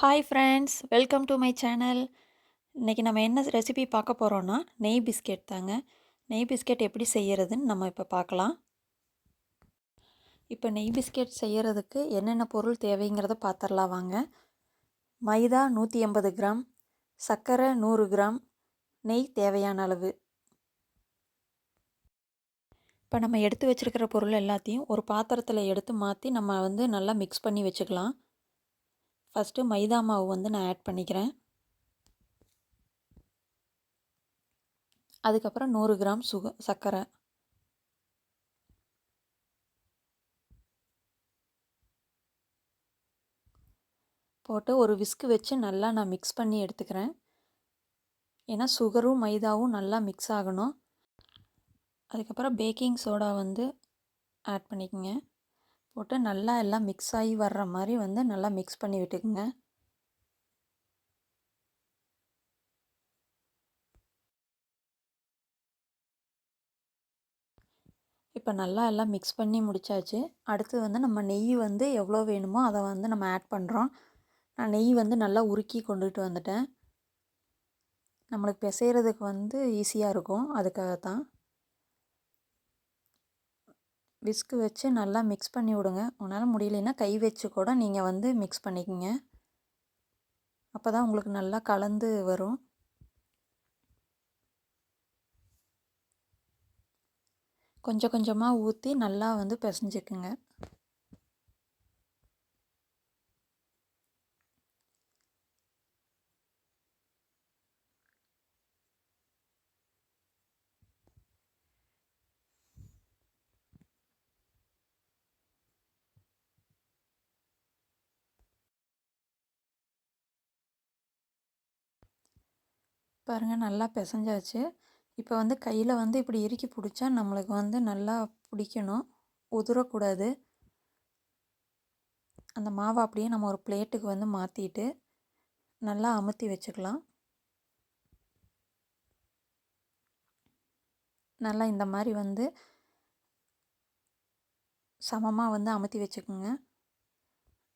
Hi friends welcome to my channel இன்றைக்கி நம்ம என்ன ரெசிபி பார்க்க போகிறோன்னா நெய் பிஸ்கெட் தாங்க. நெய் பிஸ்கெட் எப்படி செய்கிறதுன்னு நம்ம இப்போ பார்க்கலாம். இப்போ நெய் பிஸ்கெட் செய்கிறதுக்கு என்னென்ன பொருள் தேவைங்கிறத பார்த்துடலாம் வாங்க. மைதா நூற்றி எண்பது கிராம் சர்க்கரை நூறு கிராம் நெய் தேவையான அளவு. இப்போ நம்ம எடுத்து வச்சுருக்கிற பொருள் எல்லாத்தையும் ஒரு பாத்திரத்தில் எடுத்து மாற்றி நம்ம வந்து நல்லா மிக்ஸ் பண்ணி வச்சுக்கலாம். ஃபஸ்ட்டு மைதா மாவு வந்து நான் ஆட் பண்ணிக்கிறேன். அதுக்கப்புறம் நூறு கிராம் சுக சர்க்கரை. போட்டு ஒரு விஸ்கு வச்சு நல்லா நான் மிக்ஸ் பண்ணி எடுத்துக்கிறேன். ஏன்னா சுகரும் மைதாவும் நல்லா மிக்ஸ் ஆகணும். அதுக்கப்புறம் பேக்கிங் சோடா வந்து ஆட் பண்ணிக்கோங்க. போட்டு நல்லா எல்லாம் மிக்ஸ் ஆகி வர்ற மாதிரி வந்து நல்லா மிக்ஸ் பண்ணி விட்டுக்குங்க. இப்போ நல்லா எல்லாம் மிக்ஸ் பண்ணி முடித்தாச்சு அடுத்து வந்து நம்ம நெய் வந்து எவ்வளோ வேணுமோ அதை வந்து நம்ம ஆட் பண்ணுறோம் நான் நெய் வந்து நல்லா உருக்கி கொண்டுட்டு வந்துட்டேன். நம்மளுக்கு பிசைகிறதுக்கு வந்து ஈஸியாக இருக்கும். அதுக்காக தான் விஸ்கு வச்சு நல்லா மிக்ஸ் பண்ணி விடுங்க. உன்னால் முடியலைன்னா கை வச்சு கூட நீங்கள் வந்து மிக்ஸ் பண்ணிக்கோங்க. அப்போ தான் உங்களுக்கு நல்லா கலந்து வரும். கொஞ்சம் கொஞ்சமாக ஊற்றி நல்லா வந்து பிசைஞ்சுக்குங்க. பாருங்கள் நல்லா பிசைஞ்சாச்சு. இப்போ வந்து கையில் வந்து இப்படி இறுக்கி பிடிச்சா நம்மளுக்கு வந்து நல்லா பிடிக்கணும். உதிரக்கூடாது அந்த மாவை அப்படியே நம்ம ஒரு பிளேட்டுக்கு வந்து மாற்றிட்டு நல்லா அமுத்தி வச்சுக்கலாம். நல்லா இந்த மாதிரி வந்து சமமாக வந்து அமுத்தி வச்சுக்கோங்க.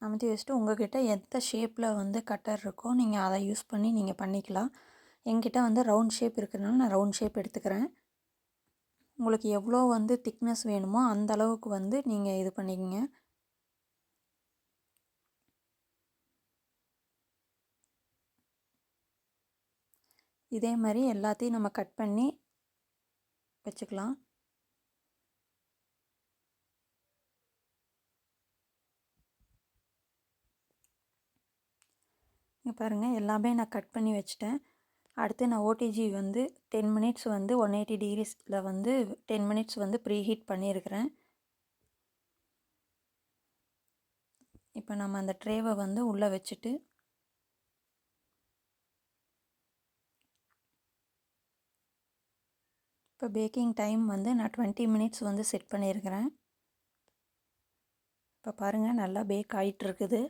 அமுத்தி வச்சுட்டு உங்கள்கிட்ட எந்த ஷேப்பில் வந்து கட்டர் இருக்கோ நீங்கள் அதை யூஸ் பண்ணி நீங்கள் பண்ணிக்கலாம். என்கிட்ட வந்து ரவுண்ட் ஷேப் இருக்கிறதுனால நான் ரவுண்ட் ஷேப் எடுத்துக்கிறேன். உங்களுக்கு எவ்வளோ வந்து திக்னஸ் வேணுமோ அந்த அளவுக்கு வந்து நீங்கள் இது பண்ணிக்கங்க. இதே மாதிரி எல்லாத்தையும் நம்ம கட் பண்ணி வச்சுக்கலாம். இங்கே பாருங்கள் எல்லாமே நான் கட் பண்ணி வச்சுட்டேன். அடுத்து நான் ஓடிஜி வந்து டென் மினிட்ஸ் வந்து ஒன் எயிட்டி டிகிரிஸில் வந்து டென் மினிட்ஸ் வந்து ப்ரீ ஹீட் பண்ணியிருக்கிறேன். இப்போ நம்ம அந்த ட்ரேவை வந்து உள்ளே வச்சுட்டு இப்போ பேக்கிங் டைம் வந்து நான் டுவெண்ட்டி மினிட்ஸ் வந்து செட் பண்ணியிருக்கிறேன். இப்போ பாருங்கள் நல்லா பேக் ஆகிட்டுருக்குது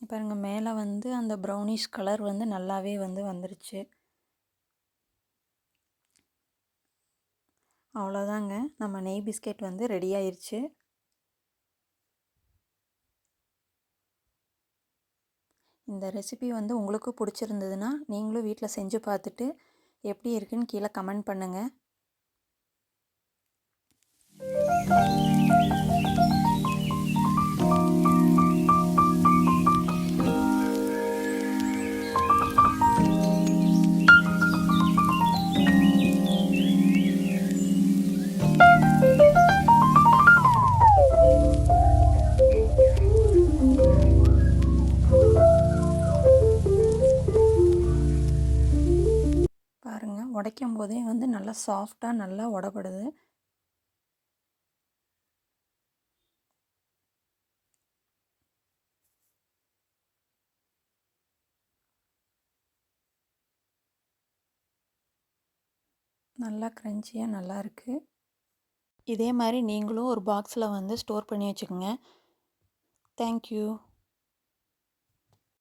பாருங்கள் மேலே வந்து அந்த ப்ரௌனிஷ் கலர் வந்து நல்லாவே வந்து வந்துருச்சு. அவ்வளோதாங்க நம்ம நெய் பிஸ்கெட் வந்து ரெடி ஆயிடுச்சு இந்த ரெசிபி வந்து உங்களுக்கு பிடிச்சிருந்ததுன்னா நீங்களும் வீட்டில் செஞ்சு பார்த்துட்டு எப்படி இருக்குன்னு கீழே கமெண்ட் பண்ணுங்கள் உடைக்கும் போதே வந்து நல்லா சாஃப்டாக நல்லா உடப்படுது. நல்லா க்ரன்ச்சியாக நல்லா இருக்குது இதே மாதிரி நீங்களும் ஒரு பாக்ஸில் வந்து ஸ்டோர் பண்ணி வச்சுக்கோங்க. தேங்க்யூ